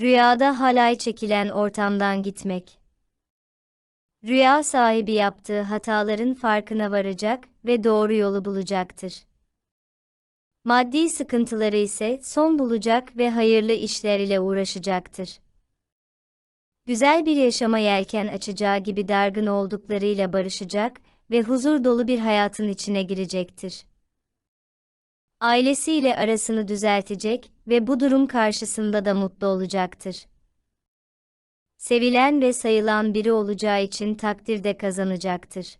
Rüyada halay çekilen ortamdan gitmek. Rüya sahibi yaptığı hataların farkına varacak ve doğru yolu bulacaktır. Maddi sıkıntıları ise son bulacak ve hayırlı işler ile uğraşacaktır. Güzel bir yaşama yelken açacağı gibi dargın olduklarıyla barışacak ve huzur dolu bir hayatın içine girecektir. Ailesiyle arasını düzeltecek ve bu durum karşısında da mutlu olacaktır. Sevilen ve sayılan biri olacağı için takdir de kazanacaktır.